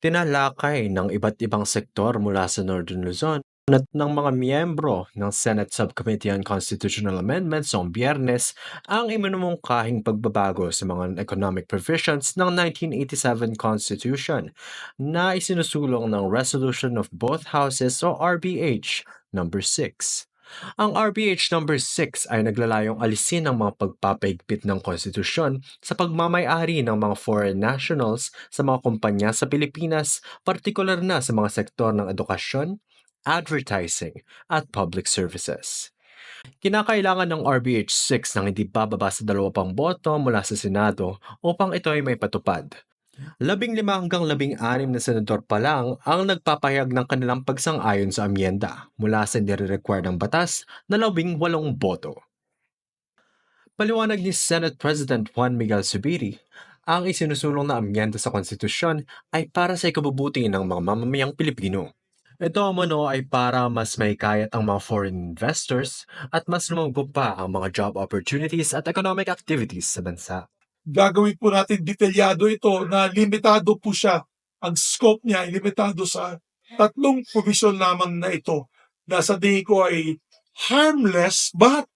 Tinalakay ng iba't ibang sektor mula sa Northern Luzon at ng mga miyembro ng Senate Subcommittee on Constitutional Amendments noong Biyernes ang iminumungkahing pagbabago sa mga economic provisions ng 1987 Constitution na isinusulong ng Resolution of Both Houses o RBH number 6. Ang RBH number 6 ay naglalayong alisin ang mga pagpapaigpit ng konstitusyon sa pagmamayari ng mga foreign nationals sa mga kumpanya sa Pilipinas, partikular na sa mga sektor ng edukasyon, advertising, at public services. Kinakailangan ng RBH 6 ng hindi bababa sa dalawa pang boto mula sa Senado upang ito ay may patupad. Labing lima hanggang labing anim na senador pa lang ang nagpapahayag ng kanilang pagsang-ayon sa amyenda mula sa nire-require ng batas na labing walong boto. Paliwanag ni Senate President Juan Miguel Zubiri, ang isinusulong na amyenda sa konstitusyon ay para sa ikabubuti ng mga mamamayang Pilipino. Ito umano ay para mas maikayat ang mga foreign investors at mas lumago pa ang mga job opportunities at economic activities sa bansa. Gagawin po natin detalyado ito na limitado po siya. Ang scope niya limitado sa tatlong provision lamang na ito na sa ko ay harmless but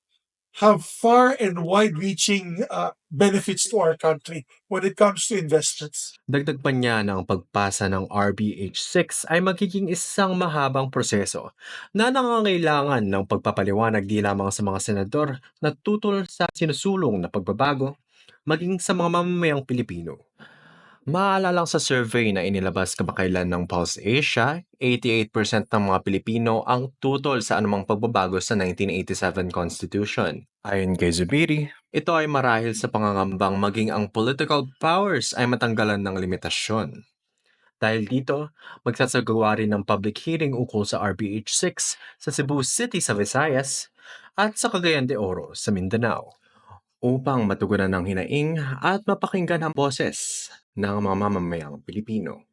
have far and wide-reaching uh, benefits to our country when it comes to investments. Dagdag pa niya ang pagpasa ng RBH 6 ay magiging isang mahabang proseso na nangangailangan ng pagpapaliwanag di lamang sa mga senador na tutol sa sinusulong na pagbabago, maging sa mga mamamayang Pilipino. Maalala lang sa survey na inilabas kamakailan ng Pulse Asia, 88% ng mga Pilipino ang tutol sa anumang pagbabago sa 1987 Constitution. Ayon kay Zubiri, ito ay marahil sa pangangambang maging ang political powers ay matanggalan ng limitasyon. Dahil dito, magsasagawa rin ng public hearing ukol sa RBH 6 sa Cebu City sa Visayas at sa Cagayan de Oro sa Mindanao upang matugunan ng hinaing at mapakinggan ang boses ng mga mamamayang Pilipino.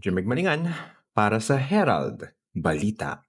Jimmy Malingan para sa Herald Balita.